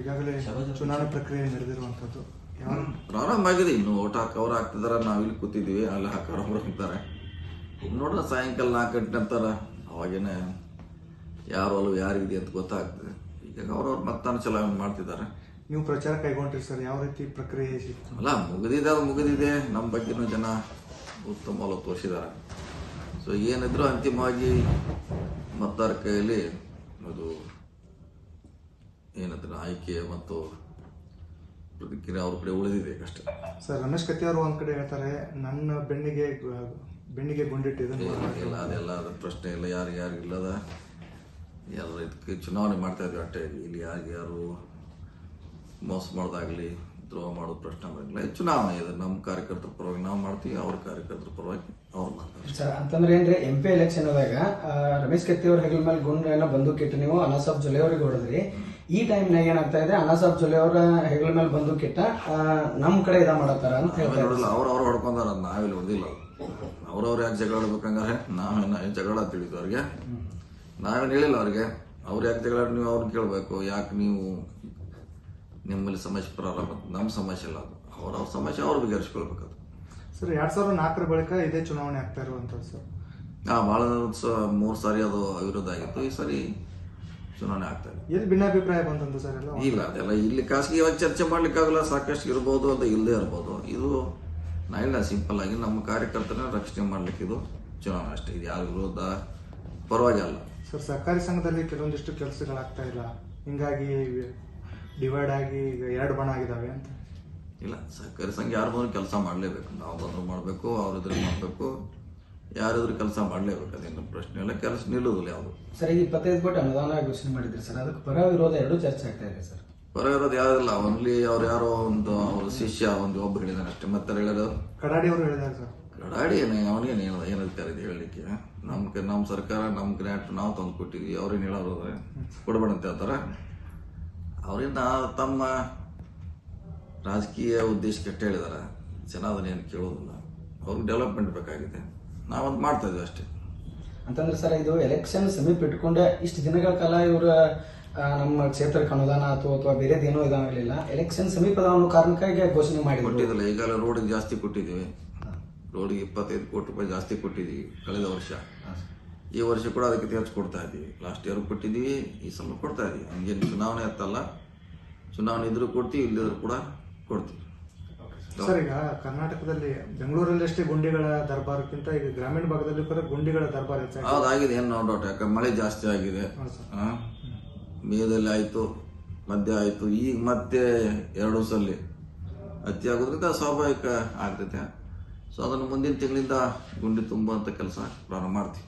ಈಗಾಗಲೇ ಚುನಾವಣೆ ಪ್ರಕ್ರಿಯೆ ನಡೆದಿರುವಂಥದ್ದು. ಯಾವ ಪ್ರಾರಂಭ ಆಗಿದೆ. ಇನ್ನು ಓಟ್ ಹಾಕಿ ಅವ್ರು ಹಾಕ್ತಿದಾರ ನಾವು ಇಲ್ಲಿ ಕೂತಿದ್ದೀವಿ ಅಲ್ಲಿ ಹಾಕೋರು ಅವ್ರು ಹಾಕ್ತಾರೆ ನೋಡ್ರೆ ಸಾಯಂಕಾಲ ನಾಲ್ಕು ಗಂಟೆ ಅಂತಾರ ಅವಾಗೇನೆ ಯಾರು ಅಲ್ಲೂ ಯಾರಿದೆ ಅಂತ ಗೊತ್ತಾಗ್ತದೆ. ಈಗ ಅವ್ರವ್ರು ಮತದಾನ ಚಲಾವಣೆ ಮಾಡ್ತಿದ್ದಾರೆ. ನೀವು ಪ್ರಚಾರ ಕೈಗೊಂಡ್ರಿ ಸರ್. ಯಾವ ರೀತಿ ಪ್ರಕ್ರಿಯೆ? ಅಲ್ಲ ಮುಗಿದಿದೆ ಅದು ಮುಗಿದಿದೆ. ನಮ್ಮ ಬಗ್ಗೆನೂ ಜನ ಉತ್ತಮ ತೋರಿಸಿದ್ದಾರೆ. ಸೊ ಏನಿದ್ರು ಅಂತಿಮವಾಗಿ ಮತದಾರ ಕೈಯಲ್ಲಿ ಏನಂದ್ರೆ ಆಯ್ಕೆ ಮತ್ತು ಪ್ರತಿಕ್ರಿಯೆ ಅವ್ರ ಕಡೆ ಉಳಿದಿದೆ ಅಷ್ಟೇ ಸರ್ ರಮೇಶ್ ಕತ್ತಿ ಅವರು ಒಂದ್ ಕಡೆ ಹೇಳ್ತಾರೆ ನನ್ನ ಬೆನ್ನಿಗೆ ಬೆಣ್ಣಿಗೆ ಬೆನ್ನಿಗೆ ಗುಂಡಿಟ್ಟಿದೆ ಇಲ್ಲ ಅದೆಲ್ಲ ಅದ್ರ ಪ್ರಶ್ನೆ ಇಲ್ಲ ಯಾರು ಯಾರು ಇಲ್ಲದ. ಎಲ್ಲ ಇದಕ್ಕೆ ಚುನಾವಣೆ ಮಾಡ್ತಾ ಇದ್ವಿ ಅಷ್ಟೇ ಇಲ್ಲಿ ಯಾರಿಗೆ ಯಾರು ಮೋಸ ಮಾಡೋದಾಗ್ಲಿ ದ್ರೋಹ ಮಾಡೋದು ಪ್ರಶ್ನೆ ಬರಲಿಲ್ಲ ಇದು ಚುನಾವಣೆ ಇದೆ ನಮ್ಮ ಕಾರ್ಯಕರ್ತರ ಪರವಾಗಿ ನಾವು ಮಾಡ್ತೀವಿ ಅವ್ರ ಕಾರ್ಯಕರ್ತರ ಪರವಾಗಿ ಅವ್ರು ಮಾಡ್ತಾರೆ ಸರ್ ಅಂತಂದ್ರೆ ಏನ್ರಿ ಎಂ ಪಿ ಎಲೆಕ್ಷನ್ ಆದಾಗ ರಮೇಶ್ ಕತ್ತಿ ಅವ್ರ ಹೆಗಲ ಮೇಲೆ ಗುಂಡನ್ನ ಬಂದೂಕಿಟ್ಟು ನೀವು ಅನಾಸಾಬ್ ಜೊಲೆ ಅವ್ರಿಗೆ ಹೊಡೆದ್ರಿ. ಈ ಟೈಮ್ನಾಗ ಏನಾಗ್ತಾ ಇದೆ ಸಾಬ್ ಚೊಲೆ ಅವರ ಹೆಗಲ ಮೇಲೆ ಬಂದು ಕಿಟ್ಟ ನಮ್ಮ ಕಡೆ ಇದ ಮಾಡತ್ತಾರ ಅಂತ ಹೇಳ್ತಾರೆ ನೋಡಿಲ್ಲ ಅವ್ರು ಅವ್ರು ಹೊಡ್ಕೊಂಡಾರ ನಾವಿಲ್ಲಿ ಹೊಡೆದಿಲ್ಲ. ಅವ್ರವ್ರು ಯಾಕೆ ಜಗಳ ಆಡ್ಬೇಕಂಗಾರೆ? ನಾವೇನ ಜಗಳ ತಿಳಿದು ಅವ್ರಿಗೆ? ನಾವೇನು ಹೇಳಿಲ್ಲ ಅವ್ರಿಗೆ? ಅವ್ರು ಯಾಕೆ ಜಗಳ ನೀವು ಅವ್ರನ್ನ ಕೇಳಬೇಕು ಯಾಕೆ ನೀವು ನಿಮ್ಮಲ್ಲಿ ಸಮಸ್ಯೆ ಪ್ರಾರಂಭ ನಮ್ಮ ಸಮಸ್ಯೆ ಇಲ್ಲ ಅದು. ಅವ್ರವ್ರ ಸಮಸ್ಯೆ ಅವ್ರು ಬಗೆಹರಿಸ್ಕೊಳ್ಬೇಕು ಸರ್ ಎರಡ್ ಸಾವಿರದ ನಾಲ್ಕರ ಬಳಿಕ ಇದೇ ಚುನಾವಣೆ ಆಗ್ತಾ ಇರುವಂಥದ್ದು ಸರ್. ಹಾ ಭಾಳ ಮೂರು ಸಾರಿ ಅದು ವಿರೋಧ ಆಗಿತ್ತು. ಈ ಸಾರಿ ಚುನಾವಣೆ ಆಗ್ತದೆ. ಎಲ್ಲಿ ಭಿನ್ನಾಭಿಪ್ರಾಯ ಬಂತಂತ ಸರ್ ಎಲ್ಲ? ಇಲ್ಲ ಅದೆಲ್ಲ ಇಲ್ಲಿ ಖಾಸಗಿಯಾಗಿ ಚರ್ಚೆ ಮಾಡ್ಲಿಕ್ಕಾಗಲ್ಲ ಸಾಕಷ್ಟು ಇರ್ಬೋದು ಅಂತ ಇಲ್ಲದೆ ಇರ್ಬೋದು. ಇದು ನಾ ಇಲ್ಲ ಸಿಂಪಲ್ ಆಗಿ ನಮ್ಮ ಕಾರ್ಯಕರ್ತರ ರಕ್ಷಣೆ ಮಾಡ್ಲಿಕ್ಕೆ ಇದು ಚುನಾವಣೆ ಅಷ್ಟೇ. ಇದು ಯಾರ ವಿರೋಧ ಪರವಾಗಿ ಅಲ್ಲ ಸರ್ ಸರ್ಕಾರಿ ಸಂಘದಲ್ಲಿ ಕೆಲವೊಂದಿಷ್ಟು ಕೆಲಸಗಳಾಗ್ತಾ ಇಲ್ಲ. ಹಿಂಗಾಗಿ ಡಿವೈಡ್ ಆಗಿ ಈಗ ಎರಡು ಬಣ ಆಗಿದಾವೆ ಅಂತ. ಇಲ್ಲ ಸರ್ಕಾರಿ ಸಂಘ ಯಾರು ಬಂದ್ರು ಕೆಲಸ ಮಾಡಲೇಬೇಕು. ನಾವು ಬಂದ್ರು ಮಾಡಬೇಕು ಅವ್ರ ಇದ್ರೆ ಮಾಡಬೇಕು. ಯಾರಿದ್ರು ಕೆಲಸ ಮಾಡಲೇಬೇಕು ಅದೇನು ಪ್ರಶ್ನೆ ಇಲ್ಲ. ಕೆಲಸ ನಿಲ್ಲುದಿಲ್ಲ ಯಾವುದು. ಸರ್ ಈಗ ಇಪ್ಪತ್ತೈದು ಕೋಟಿ ಅನುದಾನ ಘೋಷಣೆ ಮಾಡಿದ್ರಿ ಸರ್. ಅದಕ್ಕೆ ಪರ ವಿರೋಧ ಎರಡು ಚರ್ಚೆ ಆಗ್ತಾ ಇದೆ ಸರ್. ಹೊರ ಇರೋದು ಯಾರಿಲ್ಲ ಓನ್ಲಿ ಅವ್ರು ಯಾರೋ ಒಂದು ಅವ್ರ ಶಿಷ್ಯ ಒಂದು ಒಬ್ಬರು ಹೇಳಿದಾನೆ ಅಷ್ಟೇ. ಮತ್ತೆ ಹೇಳಿದ್ರು ಕಡಾಡಿ ಅವರು ಹೇಳಿದ್ದಾರೆ ಸರ್. ಕಡಾಡಿ ಏನೇ ಅವನಿಗೆ ಏನು ಏನು ಅಧಿಕಾರ ಇದೆ ಹೇಳಲಿಕ್ಕೆ? ನಮ್ಮ ಕ ನಮ್ಮ ಸರ್ಕಾರ ನಮ್ಮ ಗ್ರ್ಯಾಂಟ್ ನಾವು ತಂದು ಕೊಟ್ಟಿದ್ವಿ. ಅವ್ರೇನು ಹೇಳೋರು ಅಂದ್ರೆ ಕೊಡಬೇಡ ಅಂತ ಹೇಳ್ತಾರೆ? ಅವರಿಂದ ತಮ್ಮ ರಾಜಕೀಯ ಉದ್ದೇಶ ಕೆಟ್ಟ ಹೇಳಿದಾರೆ. ಜನ ಅದನ್ನೇನು ಕೇಳೋದಿಲ್ಲ. ಅವ್ರಿಗೆ ಡೆವಲಪ್ಮೆಂಟ್ ಬೇಕಾಗಿದೆ. ನಾವದು ಮಾಡ್ತಾ ಇದ್ದೀವಿ ಅಷ್ಟೇ. ಅಂತಂದ್ರೆ ಸರ್ ಇದು ಎಲೆಕ್ಷನ್ ಸಮೀಪ ಇಟ್ಕೊಂಡೆ ಇಷ್ಟು ದಿನಗಳ ಕಾಲ ಇವರ ನಮ್ಮ ಕ್ಷೇತ್ರಕ್ಕೆ ಅನುದಾನ ಅಥವಾ ಅಥವಾ ಬೇರೆದೇನೋ ಇದಾಗಲಿಲ್ಲ ಎಲೆಕ್ಷನ್ ಸಮೀಪದ ಅನ್ನೋ ಕಾರಣಕ್ಕಾಗಿ ಘೋಷಣೆ ಮಾಡಿ ಕೊಟ್ಟಿದ್ದಿಲ್ಲ ಈಗಲ ರೋಡಿಗೆ ಜಾಸ್ತಿ ಕೊಟ್ಟಿದ್ದೀವಿ. ರೋಡಿಗೆ ಇಪ್ಪತ್ತೈದು ಕೋಟಿ ರೂಪಾಯಿ ಜಾಸ್ತಿ ಕೊಟ್ಟಿದ್ದೀವಿ ಕಳೆದ ವರ್ಷ. ಈ ವರ್ಷ ಕೂಡ ಅದಕ್ಕೆ ಹೆಚ್ಚು ಕೊಡ್ತಾ ಇದ್ದೀವಿ. ಲಾಸ್ಟ್ ಇಯರ್ ಕೊಟ್ಟಿದ್ದೀವಿ ಈ ಸಲ ಕೊಡ್ತಾ ಇದ್ದೀವಿ. ಹಂಗೇನು ಚುನಾವಣೆ ಹತ್ತಲ್ಲ. ಚುನಾವಣೆ ಇದ್ರೂ ಕೊಡ್ತೀವಿ ಇಲ್ಲದ್ರೂ ಕೂಡ ಕೊಡ್ತೀವಿ. ಸರ್ ಈಗ ಕರ್ನಾಟಕದಲ್ಲಿ ಬೆಂಗಳೂರಲ್ಲಿ ಅಷ್ಟೇ ಗುಂಡಿಗಳ ದರ್ಬಾರಕ್ಕಿಂತ ಈಗ ಗ್ರಾಮೀಣ ಭಾಗದಲ್ಲಿ ಕೂಡ ಗುಂಡಿಗಳ ದರ್ಬಾರ್ ಹೆಚ್ಚಾಗಿದೆ. ಏನ್ ಏನು ನೋ ಡೌಟ್ ಯಾಕಂದ್ರೆ ಮಳೆ ಜಾಸ್ತಿ ಆಗಿದೆ. ಆ? ಮೇದಲ್ಲಿ ಆಯಿತು ಮಧ್ಯ ಆಯಿತು ಈಗ ಮತ್ತೆ ಎರಡು ಸಲ ಅತಿ ಆಗೋದ್ರಿಂದ ಸ್ವಾಭಾವಿಕ ಆಗ್ತೈತೆ. ಸೊ ಅದನ್ನು ಮುಂದಿನ ತಿಂಗಳಿಂದ ಗುಂಡಿ ತುಂಬುವಂಥ ಕೆಲಸ ಪ್ರಾರಂಭ ಮಾಡ್ತೀವಿ.